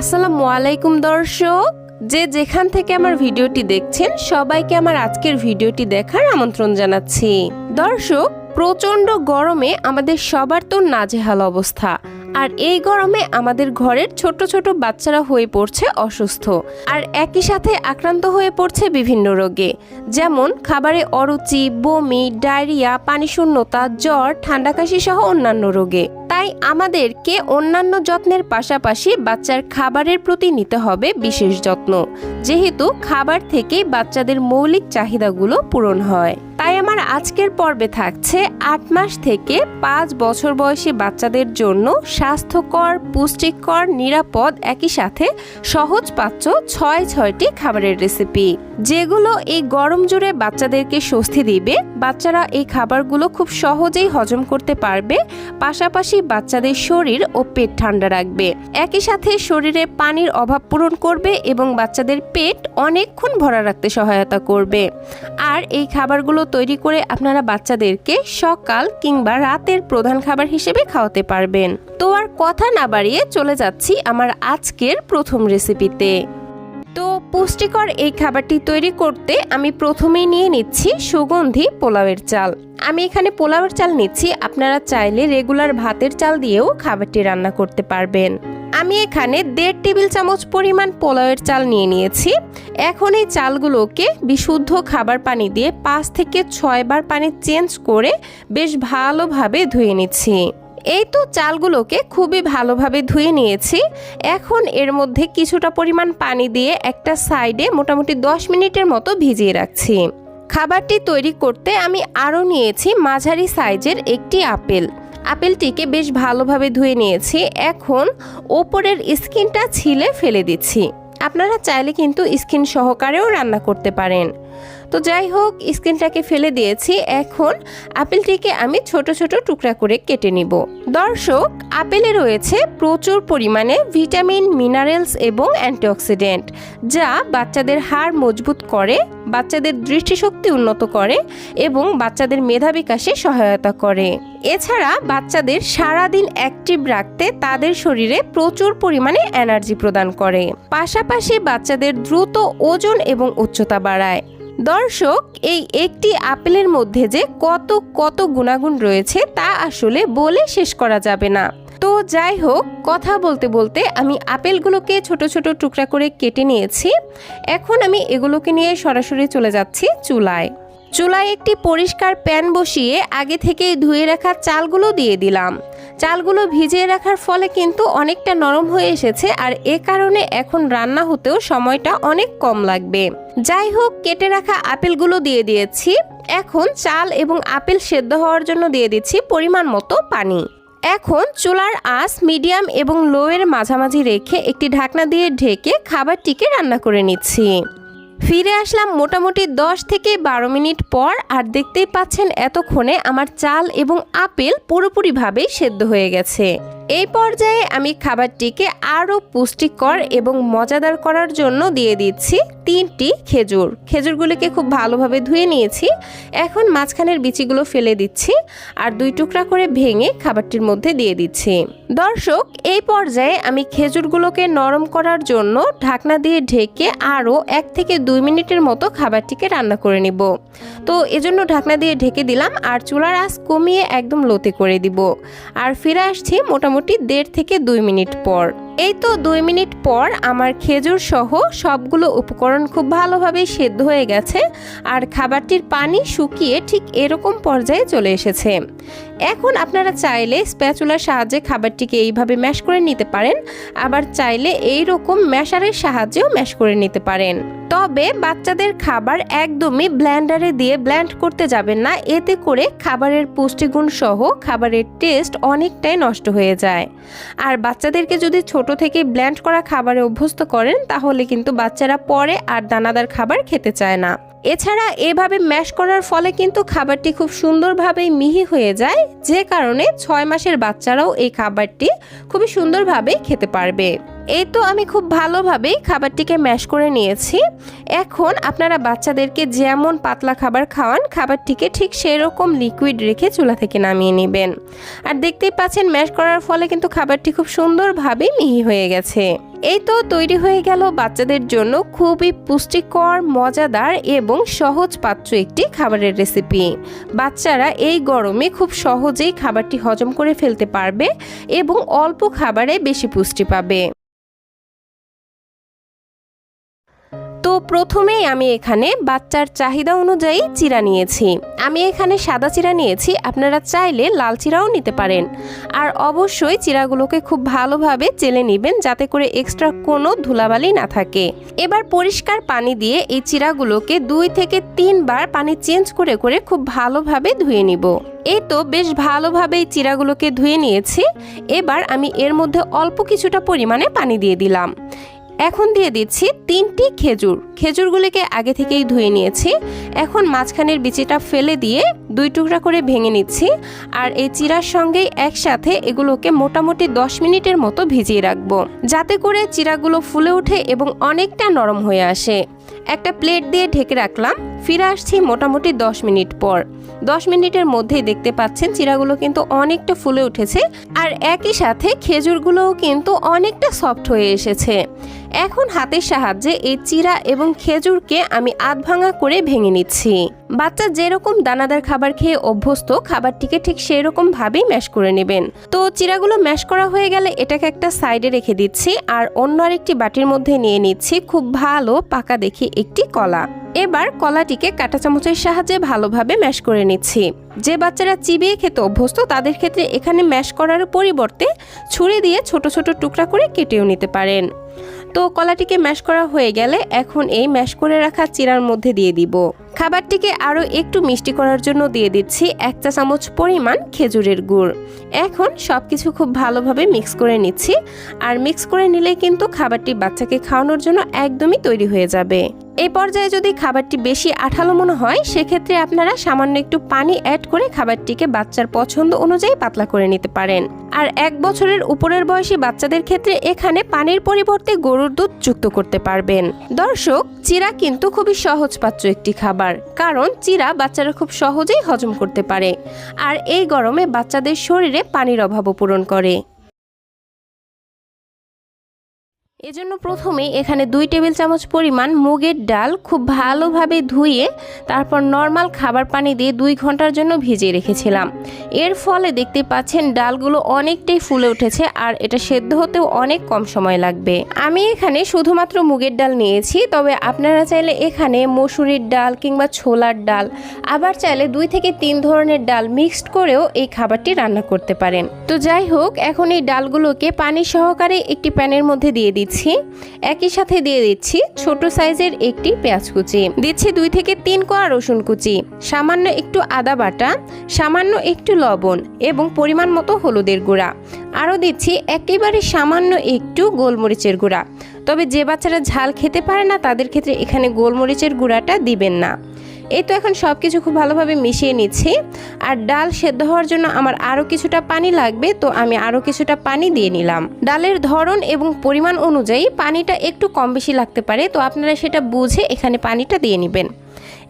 আসসালামু আলাইকুম দর্শক। যে যেখান থেকে আমার ভিডিওটি দেখছেন, সবাইকে আমার আজকের ভিডিওটি দেখার আমন্ত্রণ জানাচ্ছি। দর্শক, প্রচণ্ড গরমে আমাদের সবার তো নাজেহাল অবস্থা। আর এই গরমে আমাদের ঘরের ছোট ছোট বাচ্চারা হয়ে পড়ছে অসুস্থ। আর একই সাথে আক্রান্ত হয়ে পড়ছে বিভিন্ন রোগে। যেমন খাবারে অরুচি, বমি, ডায়রিয়া, পানিশূন্যতা, জ্বর ঠান্ডা কাশি সহ অন্যান্য রোগে। তাই আমাদেরকে অন্যান্য যত্নের পাশাপাশি বাচ্চার খাবারের প্রতি নিতে হবে বিশেষ যত্ন। যেহেতু খাবার থেকে বাচ্চাদের মৌলিক চাহিদাগুলো পূরণ হয়। তাই আমার আজকের পর্বে থাকছে আট মাস থেকে পাঁচ বছর বয়সী বাচ্চাদের জন্য স্বাস্থ্যকর, পুষ্টিকর, নিরাপদ, একই সাথে সহজ পাচ্য ছয় ছয়টি খাবারের রেসিপি যেগুলো এই গরম জুড়ে বাচ্চাদেরকে স্বস্তি দিবে, বাচ্চারা এই খাবারগুলো খুব সহজেই হজম করতে পারবে, পাশাপাশি বাচ্চাদের শরীর ও পেট ঠান্ডা রাখবে। একই সাথে শরীরে পানির অভাব পূরণ করবে এবং বাচ্চাদের পেট অনেকক্ষণ ভরা রাখতে সহায়তা করবে। আর এই খাবারগুলো তৈরি করে আপনারা বাচ্চাদেরকে সকাল কিংবা রাতের প্রধান খাবার হিসেবে খাওয়াতে পারবেন। তো আর কথা না বাড়িয়ে চলে যাচ্ছি আমার আজকের প্রথম রেসিপিতে। তো পুষ্টিকর এই খাবারটি তৈরি করতে আমি প্রথমেই নিয়ে নিচ্ছি সুগন্ধি পোলাওয়ের চাল। আমি এখানে পোলাওয়ের চাল নিচ্ছি, আপনারা চাইলে রেগুলার ভাতের চাল দিয়েও খাবারটি রান্না করতে পারবেন। আমি এখানে দেড় টেবিল চামচ পরিমাণ পোলাওয়ের চাল নিয়ে নিয়েছি। এখন এই চালগুলোকে বিশুদ্ধ খাবার পানি দিয়ে পাঁচ থেকে ছয়বার পানি চেঞ্জ করে বেশ ভালোভাবে ধুয়ে নিচ্ছি। এই তো চালগুলোকে খুবই ভালোভাবে ধুয়ে নিয়েছি। এখন এর মধ্যে কিছুটা পরিমাণ পানি দিয়ে একটা সাইডে মোটামুটি দশ মিনিটের মতো ভিজিয়ে রাখছি। খাবারটি তৈরি করতে আমি আরও নিয়েছি মাঝারি সাইজের একটি আপেল। আপেলটিকে বেশ ভালোভাবে ধুয়ে নিয়েছি। এখন ওপরের স্কিনটা ছিলে ফেলে দিচ্ছি। আপনারা চাইলে কিন্তু স্কিন সহকারেও রান্না করতে পারেন। তো যাই হোক স্কিনটাকে ফেলে দিয়েছি। এখন আপেলটিকে আমি ছোট ছোট টুকরা করে কেটে নিব। দর্শক, আপেলে রয়েছে প্রচুর পরিমাণে ভিটামিন, মিনারেলস এবং অ্যান্টিঅক্সিডেন্ট, যা বাচ্চাদের হাড় মজবুত করে, বাচ্চাদের দৃষ্টিশক্তি উন্নত করে এবং বাচ্চাদের মেধা বিকাশে সহায়তা করে। এছাড়া বাচ্চাদের সারাদিন অ্যাক্টিভ রাখতে তাদের শরীরে প্রচুর পরিমাণে এনার্জি প্রদান করে। পাশাপাশি বাচ্চাদের দ্রুত ওজন এবং উচ্চতা বাড়ায়। দর্শক, এই একটি আপেলের মধ্যে যে কত কত গুণাগুণ রয়েছে তা আসলে বলে শেষ করা যাবে না। তো যাই হোক, কথা বলতে বলতে আমি আপেলগুলোকে ছোট ছোট টুকরা করে কেটে নিয়েছি। এখন আমি এগুলোকে নিয়ে সরাসরি চলে যাচ্ছি চুলায়। চুলায় একটি পরিষ্কার প্যান বসিয়ে আগে থেকেই ধুয়ে রাখা চালগুলো দিয়ে দিলাম। চালগুলো ভিজিয়ে রাখার ফলে কিন্তু অনেকটা নরম হয়ে এসেছে আর এ কারণে এখন রান্না হতেও সময়টা অনেক কম লাগবে। যাই হোক, কেটে রাখা আপেলগুলো দিয়ে দিয়েছি। এখন চাল এবং আপেল সেদ্ধ হওয়ার জন্য দিয়ে দিচ্ছি পরিমাণ মতো পানি। এখন চুলার আঁচ মিডিয়াম এবং লোয়ের মাঝামাঝি রেখে একটি ঢাকনা দিয়ে ঢেকে খাবারটিকে রান্না করে নিচ্ছি। ফিরে আসলাম মোটামুটি দশ থেকে বারো মিনিট পর আর দেখতেই পাচ্ছেন এতক্ষণে আমার চাল এবং আপেল পুরোপুরিভাবে সেদ্ধ হয়ে গেছে। এই পর্যায়ে আমি খাবারটিকে আরও পুষ্টিকর এবং মজাদার করার জন্য দিয়ে দিচ্ছি তিনটি খেজুর। খেজুরগুলিকে খুব ভালোভাবে ধুয়ে নিয়েছি। এখন মাঝখানের বিচিগুলো ফেলে দিচ্ছি আর দুই টুকরা করে ভেঙে খাবারটির মধ্যে দিয়ে দিচ্ছি। দর্শক, এই পর্যায়ে আমি খেজুরগুলোকে নরম করার জন্য ঢাকনা দিয়ে ঢেকে আরও এক থেকে দুই মিনিটের মতো খাবারটিকে রান্না করে নিব। তো এজন্য ঢাকনা দিয়ে ঢেকে দিলাম আর চুলার আঁচ কমিয়ে একদম লোতে করে দিব। আর ফিরে আসছি মোটামুটি দেড় থেকে দুই মিনিট পর। এই তো দুই মিনিট পর আমার খেজুর সহ সবগুলো উপকরণ খুব ভালোভাবে সেদ্ধ হয়ে গেছে আর খাবারটির পানি শুকিয়ে ঠিক এরকম পর্যায়ে চলে এসেছে। এখন আপনারা চাইলে স্প্যাচুলার সাহায্যে খাবারটিকে এইভাবে ম্যাশ করে নিতে পারেন, আবার চাইলে এই রকম ম্যাশারের সাহায্যেও ম্যাশ করে নিতে পারেন। তবে বাচ্চাদের খাবার একদমই ব্ল্যান্ডারে দিয়ে ব্ল্যান্ড করতে যাবেন না। এতে করে খাবারের পুষ্টিগুণ সহ খাবারের টেস্ট অনেকটাই নষ্ট হয়ে যায়। আর বাচ্চাদেরকে যদি ছোট থেকে ব্ল্যান্ড করা খাবারে অভ্যস্ত করেন, তাহলে কিন্তু বাচ্চারা পরে আর দানাদার খাবার খেতে চায় না। এছাড়া এভাবে ম্যাশ করার ফলে কিন্তু খাবারটি খুব সুন্দরভাবে মিহি হয়ে যায়, যে কারণে ছয় মাসের বাচ্চারাও এই খাবারটি খুবই সুন্দরভাবে খেতে পারবে। এই তো আমি খুব ভালোভাবেই খাবারটিকে ম্যাশ করে নিয়েছি। এখন আপনারা বাচ্চাদেরকে যেমন পাতলা খাবার খাওয়ান, খাবারটিকে ঠিক সেরকম লিকুইড রেখে চুলা থেকে নামিয়ে নেবেন। আর দেখতেই পাচ্ছেন, ম্যাশ করার ফলে কিন্তু খাবারটি খুব সুন্দরভাবে মিহি হয়ে গেছে। এই তো তৈরি হয়ে গেল বাচ্চাদের জন্য খুবই পুষ্টিকর, মজাদার এবং সহজ পাত্র একটি খাবারের রেসিপি বাচ্চারা এই গরমে খুব সহজেই খাবারটি হজম করে ফেলতে পারবে এবং অল্প খাবারে বেশি পুষ্টি পাবে। প্রথমেই আমি এখানে বাচ্চার চাহিদা অনুযায়ী চিরা নিয়েছি। আমি এখানে সাদা চিরা নিয়েছি, আপনারা চাইলে লাল চিরাও নিতে পারেন। আর অবশ্যই চিরাগুলোকে খুব ভালোভাবে চেলে নেবেন যাতে করে এক্সট্রা কোনো ধুলাবালি না থাকে। এবার পরিষ্কার পানি দিয়ে এই চিরাগুলোকে দুই থেকে তিনবার পানি চেঞ্জ করে করে খুব ভালোভাবে ধুয়ে নিব। এই তো বেশ ভালোভাবে চিরাগুলোকে ধুয়ে নিয়েছি। এবার আমি এর মধ্যে অল্প কিছুটা পরিমাণে পানি দিয়ে দিলাম। এখন দিয়ে দিচ্ছি তিনটি খেজুর। খেজুরগুলিকে আগে থেকেই ধুয়ে নিয়েছি। এখন মাঝখানের বিচিটা ফেলে দিয়ে দুই টুকরা করে ভেঙে নিচ্ছি আর এই চিরার সঙ্গেই একসাথে এগুলোকে মোটামুটি দশ মিনিটের মতো ভিজিয়ে রাখব। যাতে করে চিরাগুলো ফুলে ওঠে এবং অনেকটা নরম হয়ে আসে। একটা প্লেট দিয়ে ঢেকে রাখলাম। ফিরে আসছি মোটামুটি দশ মিনিট পর। দশ মিনিটের মধ্যেই দেখতে পাচ্ছেন চিরাগুলো কিন্তু অনেকটা ফুলে উঠেছে আর একই সাথে খেজুরগুলোও কিন্তু অনেকটা সফট হয়ে এসেছে। এখন হাতের সাহায্যে এই চিরা এবং খেজুরকে আমি আধ ভাঙা করে ভেঙে নিচ্ছি। বাচ্চা যেরকম দানাদার খাবার খেয়ে অভ্যস্ত, খাবারটিকে ঠিক সেই ভাবেই ম্যাশ করে নেবেন। তো চিরাগুলো ম্যাশ করা হয়ে গেলে এটাকে একটা সাইডে রেখে দিচ্ছি আর অন্য আরেকটি বাটির মধ্যে নিয়ে নিচ্ছি খুব ভালো পাকা দেখে একটি কলা। এবার কলাটিকে কাঁটা চামচের সাহায্যে ভালোভাবে ম্যাশ করে নিচ্ছি। যে বাচ্চারা চিবিয়ে খেতে অভ্যস্ত, তাদের ক্ষেত্রে এখানে ম্যাশ করার পরিবর্তে ছুরি দিয়ে ছোট ছোট টুকরা করে কেটেও নিতে পারেন। তো কলাটিকে ম্যাশ করা হয়ে গেলে এখন এই ম্যাশ করে রাখা চিরার মধ্যে দিয়ে দিব। খাবারটিকে আরও একটু মিষ্টি করার জন্য দিয়ে দিচ্ছি এক চা চামচ পরিমাণ খেজুরের গুড়। এখন সব কিছু খুব ভালোভাবে মিক্স করে নিচ্ছি। আর মিক্স করে নিলে কিন্তু খাবারটি বাচ্চাকে খাওয়ানোর জন্য একদমই তৈরি হয়ে যাবে। এই পর্যায়ে যদি খাবারটি বেশি আঠালো মনে হয়, সেক্ষেত্রে আপনারা সামান্য একটু পানি অ্যাড করে খাবারটিকে বাচ্চার পছন্দ অনুযায়ী পাতলা করে নিতে পারেন। আর এক বছরের উপরের বয়সী বাচ্চাদের ক্ষেত্রে এখানে পানির পরিবর্তে গরুর দুধ যুক্ত করতে পারবেন। দর্শক, চিরা কিন্তু খুবই সহজ পাচ্য একটি খাবার, কারণ চিরা বাচ্চারা খুব সহজেই হজম করতে পারে। আর এই গরমে বাচ্চাদের শরীরে পানির অভাবও পূরণ করে। এজন্য প্রথমে এখানে দুই টেবিল চামচ পরিমাণ মুগের ডাল খুব ভালোভাবে ধুয়ে, তারপর নর্মাল খাবার পানি দিয়ে দুই ঘণ্টার জন্য ভিজিয়ে রেখেছিলাম। এর ফলে দেখতে পাচ্ছেন ডালগুলো অনেকটাই ফুলে উঠেছে আর এটা সেদ্ধ হতেও অনেক কম সময় লাগবে। আমি এখানে শুধুমাত্র মুগের ডাল নিয়েছি, তবে আপনারা চাইলে এখানে মসুরির ডাল কিংবা ছোলার ডাল, আবার চাইলে দুই থেকে তিন ধরনের ডাল মিক্সড করেও এই খাবারটি রান্না করতে পারেন। তো যাই হোক, এখন এই ডালগুলোকে পানি সহকারে একটি প্যানের মধ্যে দিয়ে দিচ্ছি। একই সাথে দিয়ে দিচ্ছি ছোট সাইজের একটি পেঁয়াজ কুচি। দিচ্ছি দুই থেকে তিন কোয়া রসুন কুচি, সামান্য একটু আদা বাটা, সামান্য একটু লবণ এবং পরিমাণ মতো হলুদের গুঁড়া। আরও দিচ্ছি একেবারে সামান্য একটু গোলমরিচের গুঁড়া। তবে যে বাচ্চারা ঝাল খেতে পারে না তাদের ক্ষেত্রে এখানে গোলমরিচের গুঁড়াটা দিবেন না। এই তো এখন সব কিছু খুব ভালোভাবে মিশিয়ে নিচ্ছি। আর ডাল সেদ্ধ হওয়ার জন্য আমার আরও কিছুটা পানি লাগবে, তো আমি আরও কিছুটা পানি দিয়ে নিলাম। ডালের ধরন এবং পরিমাণ অনুযায়ী পানিটা একটু কম বেশি লাগতে পারে, তো আপনারা সেটা বুঝে এখানে পানিটা দিয়ে নেবেন।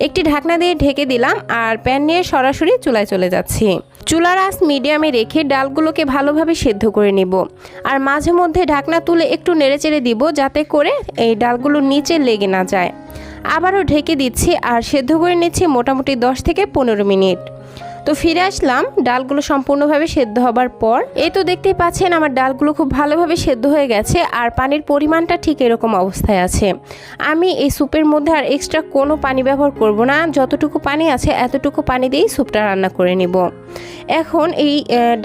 একটি ঢাকনা দিয়ে ঢেকে দিলাম আর প্যান নিয়ে সরাসরি চুলায় চলে যাচ্ছি। চুলার আঁচ মিডিয়ামে রেখে ডালগুলোকে ভালোভাবে সেদ্ধ করে নেব। আর মাঝে মধ্যে ঢাকনা তুলে একটু নেড়েচেড়ে দিব, যাতে করে এই ডালগুলো নিচে লেগে না যায়। আবারও ঢেকে দিচ্ছি আর সেদ্ধ করে নিচ্ছি মোটামুটি দশ থেকে পনেরো মিনিট। তো ফিরে আসলাম, ডালগুলো সম্পূর্ণভাবে সেদ্ধ হবার পর। এই তো দেখতেই পাচ্ছেন আমার ডালগুলো খুব ভালোভাবে সেদ্ধ হয়ে গেছে আর পানির পরিমাণটা ঠিক এরকম অবস্থায় আছে। আমি এই স্যুপের মধ্যে আর এক্সট্রা কোনো পানি ব্যবহার করব না, যতটুকু পানি আছে এতটুকু পানি দিয়েই স্যুপটা রান্না করে নেব। এখন এই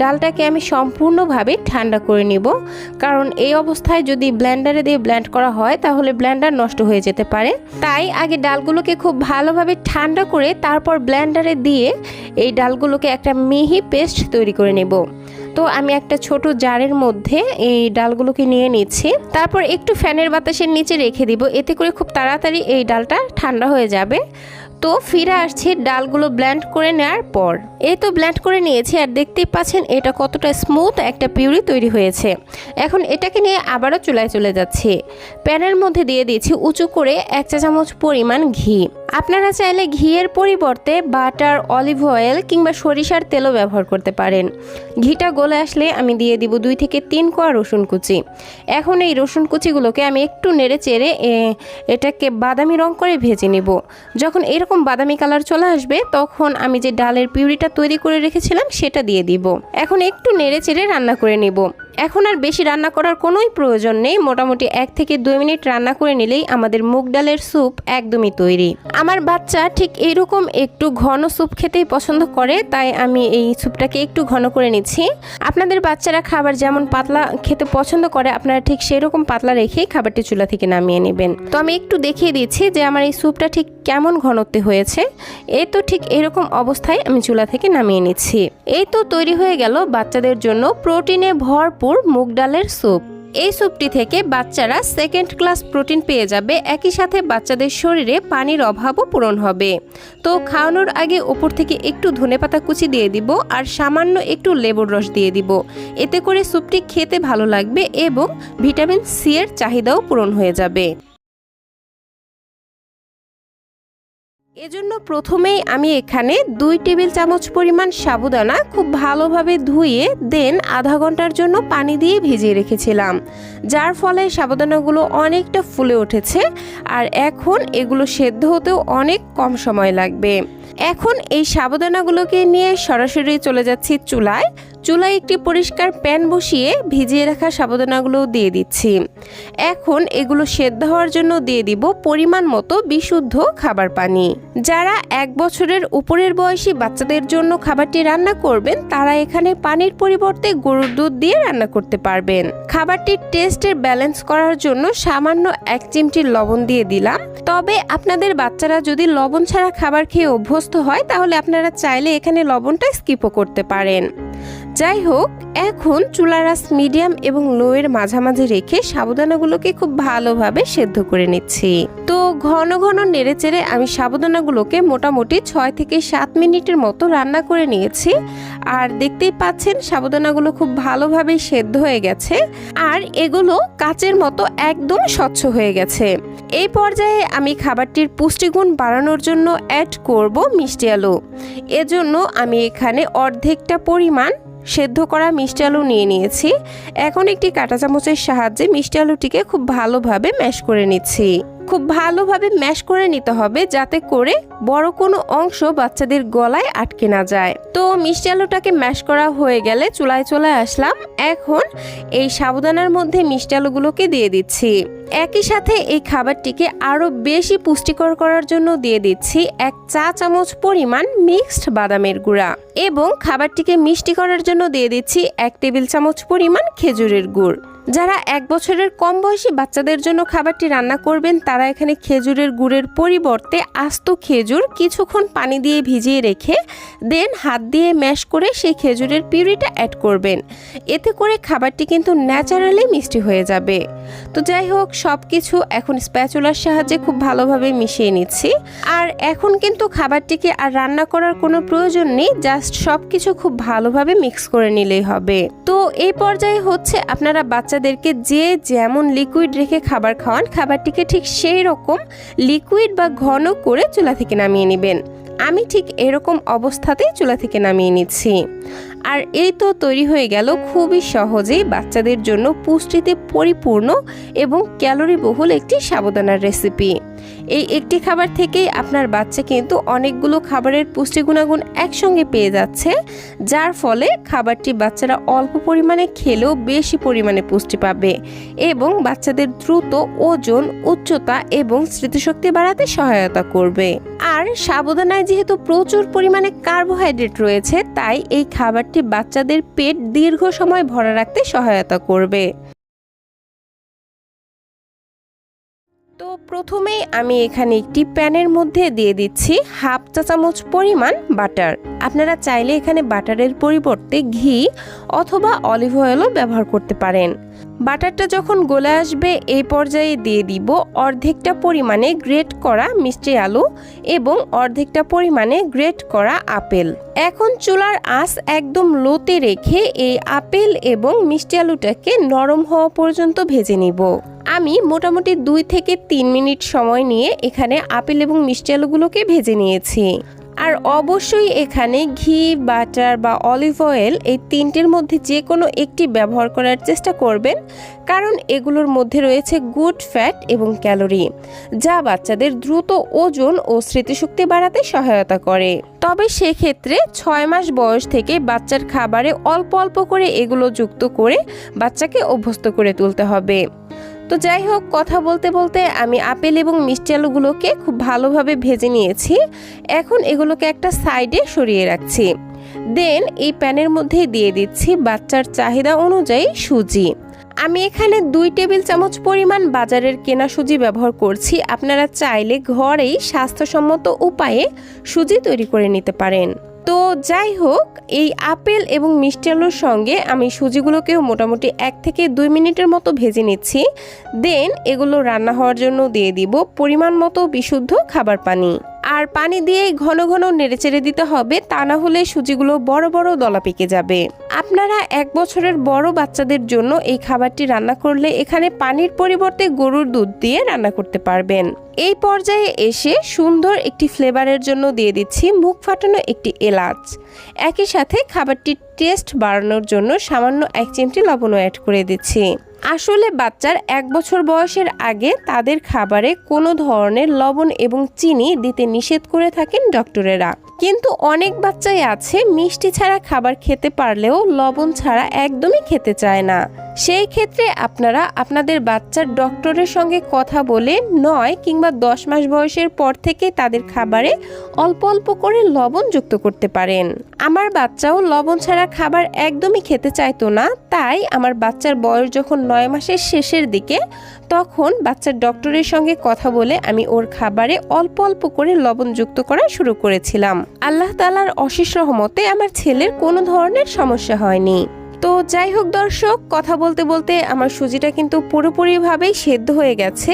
ডালটাকে আমি সম্পূর্ণভাবে ঠান্ডা করে নিব, কারণ এই অবস্থায় যদি ব্লেন্ডারে দিয়ে ব্ল্যান্ড করা হয় তাহলে ব্ল্যান্ডার নষ্ট হয়ে যেতে পারে। তাই আগে ডালগুলোকে খুব ভালোভাবে ঠান্ডা করে তারপর ব্ল্যান্ডারে দিয়ে এই ডালগুলোকে একটা মিহি পেস্ট তৈরি করে নেব। তো আমি একটা ছোট জারের মধ্যে এই ডালগুলোকে নিয়ে নিচ্ছি। তারপর একটু ফ্যানের বাতাসের নিচে রেখে দিব। এতে করে খুব তাড়াতাড়ি এই ডালটা ঠান্ডা হয়ে যাবে। তো ফিরে আসছি ডালগুলো ব্ল্যান্ড করে নেওয়ার পর। এই তো ব্ল্যান্ড করে নিয়েছি আর দেখতেই পাচ্ছেন এটা কতটা স্মুথ একটা পিউরি তৈরি হয়েছে। এখন এটাকে নিয়ে আবারও চুলায় চলে যাচ্ছে। প্যানের মধ্যে দিয়ে দিয়েছি উঁচু করে এক চা চামচ পরিমাণ ঘি। আপনারা চাইলে ঘিয়ের পরিবর্তে বাটার, অলিভ অয়েল কিংবা সরিষার তেলও ব্যবহার করতে পারেন। ঘিটা গলে আসলে আমি দিয়ে দিব দুই থেকে তিন কোয়া রসুন কুচি। এখন এই রসুন কুচিগুলোকে আমি একটু নেড়ে চেড়ে এটাকে বাদামি রং করে ভেজে নিব। যখন এরকম বাদামি কালার চলে আসবে, তখন আমি যে ডালের পিউরিটা তৈরি করে রেখেছিলাম, সেটা দিয়ে দিব। এখন একটু নেড়ে চেড়ে রান্না করে নিব। এখন আর বেশি রান্না করার কোনোই প্রয়োজন নেই। মোটামুটি এক থেকে দুই মিনিট রান্না করে নিলেই আমাদের মুগ ডালের স্যুপ একদমই তৈরি। আমার বাচ্চা ঠিক এরকম একটু ঘন স্যুপ খেতেই পছন্দ করে, তাই আমি এই স্যুপটাকে একটু ঘন করে নিচ্ছি। আপনাদের বাচ্চারা খাবার যেমন পাতলা খেতে পছন্দ করে, আপনারা ঠিক সেরকম পাতলা রেখেই খাবারটি চুলা থেকে নামিয়ে নেবেন। তো আমি একটু দেখিয়ে দিচ্ছি যে আমার এই স্যুপটা ঠিক কেমন ঘনত্বে হয়েছে। এই তো ঠিক এরকম অবস্থায় আমি চুলা থেকে নামিয়ে নিচ্ছি। এই তো তৈরি হয়ে গেল বাচ্চাদের জন্য প্রোটিনে ভরপুর মুগ ডালের স্যুপ। এই স্যুপটি থেকে বাচ্চারা সেকেন্ড ক্লাস প্রোটিন পেয়ে যাবে। একই সাথে বাচ্চাদের শরীরে পানির অভাবও পূরণ হবে। তো খাওয়ানোর আগে ওপর থেকে একটু ধনেপাতা কুচি দিয়ে দিব আর সামান্য একটু লেবুর রস দিয়ে দিব। এতে করে স্যুপটি খেতে ভালো লাগবে এবং ভিটামিন সি এর চাহিদাও পূরণ হয়ে যাবে। এজন্য প্রথমেই আমি এখানে দুই টেবিল চামচ পরিমাণ সাবুদানা খুব ভালোভাবে ধুয়ে, দেন আধা ঘণ্টার জন্য পানি দিয়ে ভিজিয়ে রেখেছিলাম। যার ফলে সাবুদানাগুলো অনেকটা ফুলে উঠেছে আর এখন এগুলো সেদ্ধ হতেও অনেক কম সময় লাগবে। এখন এই সাবুদানাগুলোকে নিয়ে সরাসরি চলে যাচ্ছি চুলায়। চুলায় একটি পরিষ্কার প্যান বসিয়ে ভিজিয়ে রাখা সাবুদানাগুলো দিয়ে দিচ্ছি। এখন এগুলো সেদ্ধ হওয়ার জন্য দিয়ে দিব পরিমাণ মতো বিশুদ্ধ খাবার পানি। যারা এক বছরের উপরের বয়সী বাচ্চাদের জন্য খাবারটি রান্না করবেন, তারা এখানে পানির পরিবর্তে গরুর দুধ দিয়ে রান্না করতে পারবেন। খাবারটির টেস্টের ব্যালেন্স করার জন্য সামান্য এক চিমটি লবণ দিয়ে দিলাম। তবে আপনাদের বাচ্চারা যদি লবণ ছাড়া খাবার খেয়ে অভ্যস্ত হয়, তাহলে আপনারা চাইলে এখানে লবণটা স্কিপও করতে পারেন। যাই হোক, এখন চুলার আঁচ মিডিয়াম এবং লোয়ের মাঝামাঝি রেখে সাবুদানাগুলোকে খুব ভালোভাবে সেদ্ধ করে নিচ্ছি। তো ঘন ঘন নেড়েচেড়ে আমি সাবুদানাগুলোকে মোটামুটি ছয় থেকে সাত মিনিটের মতো রান্না করে নিয়েছি। আর দেখতেই পাচ্ছেন, সাবুদানাগুলো খুব ভালোভাবে সেদ্ধ হয়ে গেছে। আর এগুলো কাচের মতো একদম স্বচ্ছ হয়ে গেছে। এই পর্যায়ে আমি খাবারটির পুষ্টিগুণ বাড়ানোর জন্য অ্যাড করব মিষ্টি আলু। এজন্য আমি এখানে অর্ধেকটা পরিমাণ সেদ্ধ করা মিষ্টি আলু নিয়ে নিয়েছি। এখন একটি কাঁটা চামচের সাহায্যে মিষ্টি আলুটিকে খুব ভালোভাবে ম্যাশ করে নিচ্ছি। খুব ভালোভাবে ম্যাশ করে নিতে হবে যাতে করে বড় কোনো অংশ বাচ্চাদের গলায় আটকে না যায়। তো মিষ্টি আলুটাকে ম্যাশ করা হয়ে গেলে চুলায় চলে আসলাম। এখন এই সাবুদানার মধ্যে মিষ্টি আলুগুলোকে দিয়ে দিচ্ছি। একই সাথে এই খাবারটিকে আরও বেশি পুষ্টিকর করার জন্য দিয়ে দিচ্ছি এক চা চামচ পরিমাণ মিক্সড বাদামের গুঁড়া এবং খাবারটিকে মিষ্টি করার জন্য দিয়ে দিচ্ছি এক টেবিল চামচ পরিমাণ খেজুরের গুড়। যারা এক বছরের কম বয়সী বাচ্চাদের জন্য খাবারটি রান্না করবেন, তারা এখানে খেজুরের গুড়ের পরিবর্তে আস্ত খেজুর কিছুক্ষণ পানি দিয়ে ভিজিয়ে রেখে, দেন হাত দিয়ে ম্যাশ করে সেই খেজুরের পিউরিটা অ্যাড করবেন। এতে করে খাবারটি কিন্তু ন্যাচারালি মিষ্টি হয়ে যাবে। তো যাই হোক সব কিছু এখন স্প্যাচুলার সাহায্যে খুব ভালোভাবে মিশিয়ে নিচ্ছি। আর এখন কিন্তু খাবারটিকে আর রান্না করার কোনো প্রয়োজন নেই, জাস্ট সব কিছু খুব ভালোভাবে মিক্স করে নিলেই হবে। তো এই পর্যায়ে হচ্ছে আপনারা বাচ্চাদেরকে যে যেমন লিকুইড রেখে খাবার খাওয়ান, খাবারটিকে ঠিক সেই রকম লিকুইড বা ঘন করে চুলা থেকে নামিয়ে নেবেন। আমি ঠিক এরকম অবস্থাতেই চুলা থেকে নামিয়ে নিচ্ছি। আর এই তো তৈরি হয়ে গেল খুবই সহজেই বাচ্চাদের জন্য পুষ্টিতে পরিপূর্ণ এবং ক্যালোরি বহুল একটি সাবধানার রেসিপি এই একটি খাবার থেকেই আপনার বাচ্চা কিন্তু অনেকগুলো খাবারের পুষ্টি গুণাগুণ একসঙ্গে পেয়ে যাচ্ছে, যার ফলে খাবারটি বাচ্চারা অল্প পরিমাণে খেলেও বেশি পরিমাণে পুষ্টি পাবে এবং বাচ্চাদের দ্রুত ওজন, উচ্চতা এবং স্মৃতিশক্তি বাড়াতে সহায়তা করবে। আর সাবধানায় যেহেতু প্রচুর পরিমাণে কার্বোহাইড্রেট রয়েছে, তাই এই খাবারটি বাচ্চাদের পেট দীর্ঘ সময় ভরা রাখতে সহায়তা করবে। তো প্রথমেই আমি এখানে একটি প্যানের মধ্যে দিয়ে দিচ্ছি হাফ চা চামচ পরিমাণ বাটার। আপনারা চাইলে এখানে বাটারের পরিবর্তে ঘি অথবা অলিভ অয়েলও ব্যবহার করতে পারেন। বাটারটা যখন গলে আসবে এই পর্যায়ে দিয়ে দিব অর্ধেকটা পরিমাণে গ্রেট করা মিষ্টি আলু এবং অর্ধেকটা পরিমাণে গ্রেট করা আপেল। এখন চুলার আঁচ একদম লোতে রেখে এই আপেল এবং মিষ্টি আলুটাকে নরম হওয়া পর্যন্ত ভেজে নিব। আমি মোটামুটি দুই থেকে তিন মিনিট সময় নিয়ে এখানে আপেল এবং মিষ্টি আলুগুলোকে ভেজে নিয়েছি। আর অবশ্যই এখানে ঘি, বাটার বা অলিভ অয়েল এই তিনটির মধ্যে যে কোনো একটি ব্যবহার করার চেষ্টা করবেন, কারণ এগুলোর মধ্যে রয়েছে গুড ফ্যাট এবং ক্যালোরি, যা বাচ্চাদের দ্রুত ওজন ও স্মৃতিশক্তি বাড়াতে সহায়তা করে। তবে সেক্ষেত্রে ছয় মাস বয়স থেকে বাচ্চার খাবারে অল্প অল্প করে এগুলো যুক্ত করে বাচ্চাকে অভ্যস্ত করে তুলতে হবে। তো যাই হোক, কথা বলতে বলতে আমি আপেল এবং মিষ্টি আলুগুলোকে খুব ভালোভাবে ভেজে নিয়েছি। এখন এগুলোকে একটা সাইডে সরিয়ে রাখছি। দেন এই প্যানের মধ্যে দিয়ে দিচ্ছি বাচ্চার চাহিদা অনুযায়ী সুজি। আমি এখানে দুই টেবিল চামচ পরিমাণ বাজারের কেনা সুজি ব্যবহার করছি। আপনারা চাইলে ঘরেই স্বাস্থ্যসম্মত উপায়ে সুজি তৈরি করে নিতে পারেন। তো যাই হোক, এই আপেল এবং মিষ্টি আলুর সঙ্গে আমি সুজিগুলোকেও মোটামুটি এক থেকে দুই মিনিটের মতো ভেজে নিচ্ছি। দেন এগুলো রান্না হওয়ার জন্য দিয়ে দিব পরিমাণ মতো বিশুদ্ধ খাবার পানি। আর পানি দিয়ে ঘন ঘন নেড়েচেড়ে দিতে হবে, তা না হলে সুজিগুলো বড় বড় দলা পেকে যাবে। আপনারা এক বছরের বড় বাচ্চাদের জন্য এই খাবারটি রান্না করলে এখানে পানির পরিবর্তে গরুর দুধ দিয়ে রান্না করতে পারবেন। এই পর্যায়ে এসে সুন্দর একটি ফ্লেভারের জন্য দিয়ে দিচ্ছি মুখ ফাটানো একটি এলাচ। একই সাথে খাবারটির টেস্ট বাড়ানোর জন্য সামান্য এক চিমটি লবণও অ্যাড করে দিচ্ছি। আসলে বাচ্চার এক বছর বয়সের আগে তাদের খাবারে কোনো ধরনের লবণ এবং চিনি দিতে নিষেধ করে থাকেন ডক্টরেরা। কিন্তু অনেক বাচ্চাই আছে মিষ্টি ছাড়া খাবার খেতে পারলেও লবণ ছাড়া একদমই খেতে চায় না। সেই ক্ষেত্রে আপনারা আপনাদের বাচ্চার ডক্টরের সঙ্গে কথা বলে নয় কিংবা দশ মাস বয়সের পর থেকে তাদের খাবারে অল্প অল্প করে লবণ যুক্ত করতে পারেন। আমার বাচ্চাও লবণ ছাড়া খাবার একদমই খেতে চাইতো না, তাই আমার বাচ্চার বয়স যখন নয় মাসের শেষের দিকে, তখন বাচ্চার ডক্টরের সঙ্গে কথা বলে আমি ওর খাবারে অল্প অল্প করে লবণ যুক্ত করা শুরু করেছিলাম। আল্লাহ তালার অশেষ রহমতে আমার ছেলের কোনো ধরনের সমস্যা হয়নি। তো যাই হোক দর্শক, কথা বলতে বলতে আমার সুজিটা কিন্তু পুরোপুরিভাবেই সেদ্ধ হয়ে গেছে।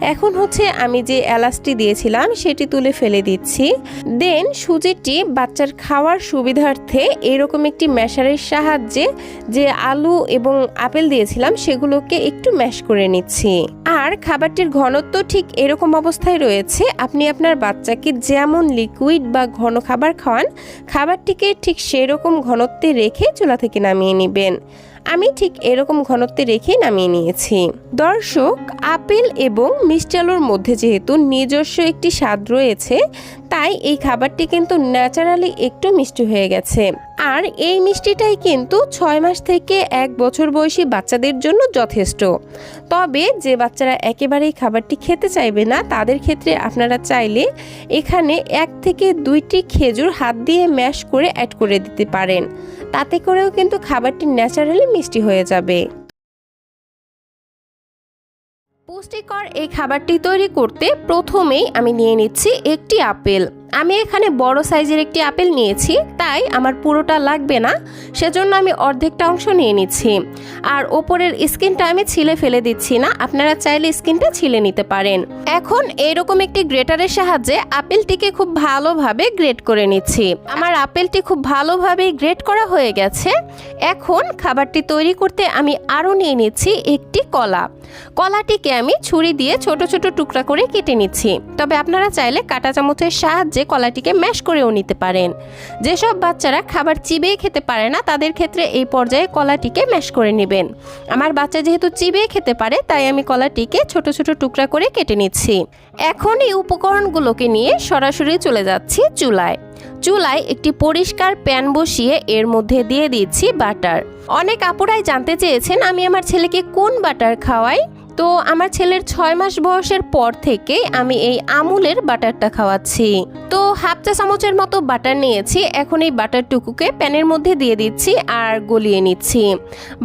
এখন হচ্ছে আমি যে এলাচটি দিয়েছিলাম, সেটি তুলে ফেলে দিচ্ছি। দেন সুজিটি বাচ্চার খাওয়ার সুবিধার্থে এরকম একটি ম্যাশারের সাহায্যে যে আলু এবং আপেল দিয়েছিলাম, সেগুলোকে একটু ম্যাশ করে নিচ্ছি। আর খাবারটির ঘনত্ব ঠিক এরকম অবস্থায় রয়েছে, আপনি আপনার বাচ্চাকে যেমন লিকুইড বা ঘন খাবার খাওয়ান, খাবারটিকে ঠিক সেরকম ঘনত্বে রেখে চুলা থেকে নামিয়ে নেবেন। আমি ঠিক এরকম ঘনত্বে রেখে নামিয়ে নিয়েছি। দর্শক, আপেল এবং মিষ্টি আলুর মধ্যে যেহেতু নিজস্ব একটি স্বাদ রয়েছে, তাই এই খাবারটি কিন্তু ন্যাচারালি একটু মিষ্টি হয়ে গেছে। আর এই মিষ্টিটাই কিন্তু ছয় মাস থেকে এক বছর বয়সী বাচ্চাদের জন্য যথেষ্ট। তবে যে বাচ্চারা একেবারেই খাবারটি খেতে চাইবে না, তাদের ক্ষেত্রে আপনারা চাইলে এখানে এক থেকে দুইটি খেজুর হাত দিয়ে ম্যাশ করে অ্যাড করে দিতে পারেন। তাতে করেও কিন্তু খাবারটি ন্যাচারালি মিষ্টি হয়ে যাবে। পুষ্টিকর এই খাবারটি তৈরি করতে প্রথমেই আমি নিয়ে নিচ্ছি একটি আপেল। আমি এখানে বড় সাইজের একটি আপেল নিয়েছি, তাই আমার পুরোটা লাগবে না। সেজন্য আমি অর্ধেকটা অংশ নিয়ে নিচ্ছি। আর ওপরের স্কিনটা আমি ছিলে ফেলে দিচ্ছি না, আপনারা চাইলে স্কিনটা ছিলে নিতে পারেন। এখন এইরকম একটি গ্রেটারের সাহায্যে আপেলটিকে খুব ভালোভাবে গ্রেট করে নিচ্ছি। আমার আপেলটি খুব ভালোভাবে গ্রেট করা হয়ে গেছে। এখন খাবারটি তৈরি করতে আমি আরও নিয়ে নিচ্ছি একটি কলা। কলাটিকে আমি ছুরি দিয়ে ছোট ছোট টুকরা করে কেটে নিচ্ছি। তবে আপনারা চাইলে কাঁটা চামচের সাহায্যে কলাটিকে ম্যাশ করেও নিতে পারেন। যেসব বাচ্চারা খাবার চিবিয়ে খেতে পারে না, তাদের ক্ষেত্রে এই পর্যায়ে কলাটিকে ম্যাশ করে নেবেন। আমার বাচ্চা যেহেতু চিবিয়ে খেতে পারে, তাই আমি কলাটিকে ছোট ছোট টুকরা করে কেটে নিচ্ছি। এখন এই উপকরণগুলোকে নিয়ে সরাসরি চলে যাচ্ছি চুলায়। চুলায় একটি পরিষ্কার প্যান বসিয়ে এর মধ্যে দিয়ে দিচ্ছি বাটার। অনেক আপুরাই জানতে চেয়েছেন আমি আমার ছেলেকে কোন বাটার খাওয়াই। তো আমার ছেলের ছয় মাস বয়সের পর থেকে আমি এই আমুলের বাটারটা খাওয়াচ্ছি। তো হাফ চা চামচের মতো বাটার নিয়েছি, এখন এই বাটারটুকুকে প্যানের মধ্যে দিয়ে দিচ্ছি আর গলিয়ে নিচ্ছি।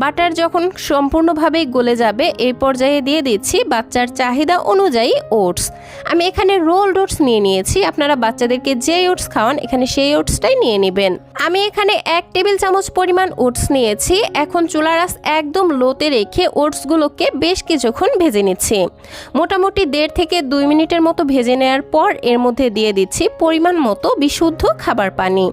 বাটার যখন সম্পূর্ণভাবে গলে যাবে এই পর্যায়ে দিয়ে দিচ্ছি বাচ্চার চাহিদা অনুযায়ী ওটস। আমি এখানে রোল ওটস নিয়ে নিয়েছি, আপনারা বাচ্চাদেরকে যে ওটস খাওয়ান, এখানে সেই ওটসটাই নিয়ে নেবেন। আমি এখানে এক টেবিল চামচ পরিমাণ ওটস নিয়েছি, এখন চুলার আঁচ একদম লোতে রেখে ওটসগুলোকে বেশ কিছুক্ষণ কিছুক্ষণ ভেজে নিচ্ছি। মোটামুটি দেড় থেকে দুই মিনিটের মতো ভেজে নেওয়ার পর এর মধ্যে দিয়ে দিচ্ছি পরিমাণ মতো বিশুদ্ধ খাবার পানি।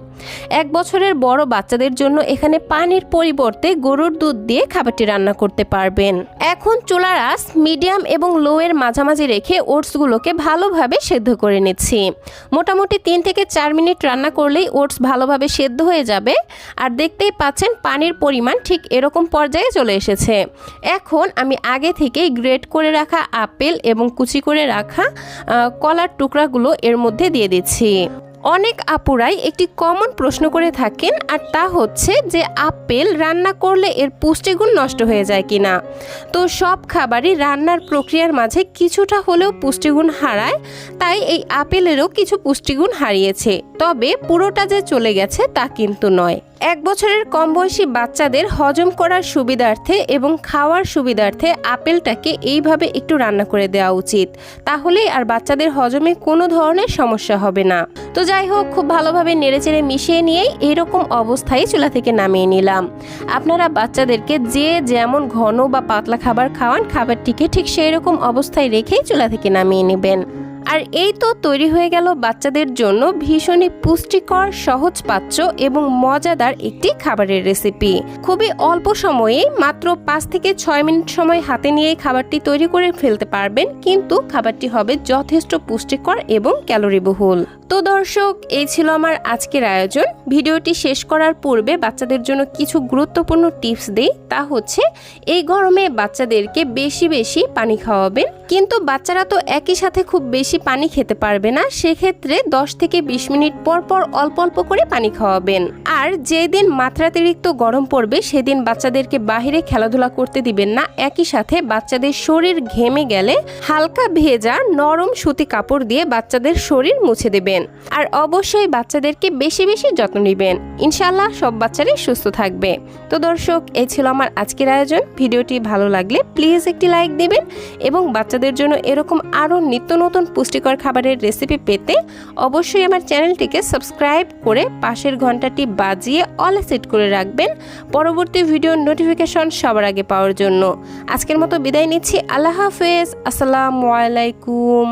এক বছরের বড় বাচ্চাদের জন্য এখানে পানির পরিবর্তে গরুর দুধ দিয়ে খাবারটি রান্না করতে পারবেন। এখন চুলার আঁচ মিডিয়াম এবং লো এর মাঝামাঝি রেখে ওটসগুলোকে ভালোভাবে সেদ্ধ করে নিচ্ছি। মোটামুটি তিন থেকে চার মিনিট রান্না করলেই ওটস ভালোভাবে সেদ্ধ হয়ে যাবে। আর দেখতেই পাচ্ছেন পানির পরিমাণ ঠিক এরকম পর্যায়ে চলে এসেছে। এখন আমি আগে থেকেই গ্রেট করে রাখা আপেল এবং কুচি করে রাখা কলার টুকরাগুলো এর মধ্যে দিয়ে দিচ্ছি। অনেক আপুরাই একটি কমন প্রশ্ন করে থাকেন, আর তা হচ্ছে যে আপেল রান্না করলে এর পুষ্টিগুণ নষ্ট হয়ে যায় কিনা? তো সব খাবারই রান্নার প্রক্রিয়ার মাঝে কিছুটা হলেও পুষ্টিগুণ হারায়, তাই এই আপেলেরও কিছু পুষ্টিগুণ হারিয়েছে। তবে পুরোটা যে চলে গেছে তা কিন্তু নয়। এক বছরের কম বয়সী বাচ্চাদের হজম করার সুবিধার্থে এবং খাওয়ার সুবিধার্থে আপেলটাকে এইভাবে একটু রান্না করে দেওয়া উচিত। তাহলেই আর বাচ্চাদের হজমে কোনো ধরনের সমস্যা হবে না। তো যাই হোক, খুব ভালোভাবে নেড়েচেড়ে মিশিয়ে নিয়েই এরকম অবস্থায় চুলা থেকে নামিয়ে নিলাম। আপনারা বাচ্চাদেরকে যে যেমন ঘন বা পাতলা খাবার খাওয়ান, খাবারটিকে ঠিক সেই রকম অবস্থায় রেখেই চুলা থেকে নামিয়ে নেবেন। আর এই তো তৈরি হয়ে গেল বাচ্চাদের জন্য ভীষণই পুষ্টিকর, সহজ পাচ্য এবং মজাদার একটি খাবারের রেসিপি খুবই অল্প সময়ে মাত্র পাঁচ থেকে ছয় মিনিট সময় হাতে নিয়ে খাবারটি তৈরি করে ফেলতে পারবেন, কিন্তু খাবারটি হবে যথেষ্ট পুষ্টিকর এবং ক্যালোরিবহুল। তো দর্শক, এই ছিল আমার আজকের আয়োজন। ভিডিওটি শেষ করার পূর্বে বাচ্চাদের জন্য কিছু গুরুত্বপূর্ণ টিপস দেই। তা হচ্ছে, এই গরমে বাচ্চাদেরকে বেশি বেশি পানি খাওয়াবেন। কিন্তু বাচ্চারা তো একই সাথে খুব বেশি পানি খেতে পারবে না, সেক্ষেত্রে দশ থেকে বিশ মিনিট পর পর অল্প অল্প করে পানি খাওয়াবেন। আর যেদিন মাত্রাতিরিক্ত গরম পড়বে, সেদিন বাচ্চাদেরকে বাহিরে খেলাধুলা করতে দিবেন না। একই সাথে বাচ্চাদের শরীর ঘেমে গেলে হালকা ভেজা নরম সুতি কাপড় দিয়ে বাচ্চাদের শরীর মুছে দেবেন। আর অবশ্যই বাচ্চাদেরকে বেশি বেশি যত্ন নেবেন। ইনশাল্লাহ সব বাচ্চারাই সুস্থ থাকবে। তো দর্শক এই ছিল আমার আজকের আয়োজন। ভিডিওটি ভালো লাগলে প্লিজ একটি লাইক দেবেন এবং বাচ্চাদের জন্য এরকম আরও নিত্য নতুন পুষ্টিকর খাবারের রেসিপি পেতে অবশ্যই আমার চ্যানেলটিকে সাবস্ক্রাইব করে পাশের ঘন্টাটি বাজিয়ে অল সেট করে রাখবেন। পরবর্তী ভিডিওর নোটিফিকেশন সবার আগে পাওয়ার জন্য। আজকের মতো বিদায় নিচ্ছি। আল্লাহ হাফেজ। আসসালামু আলাইকুম।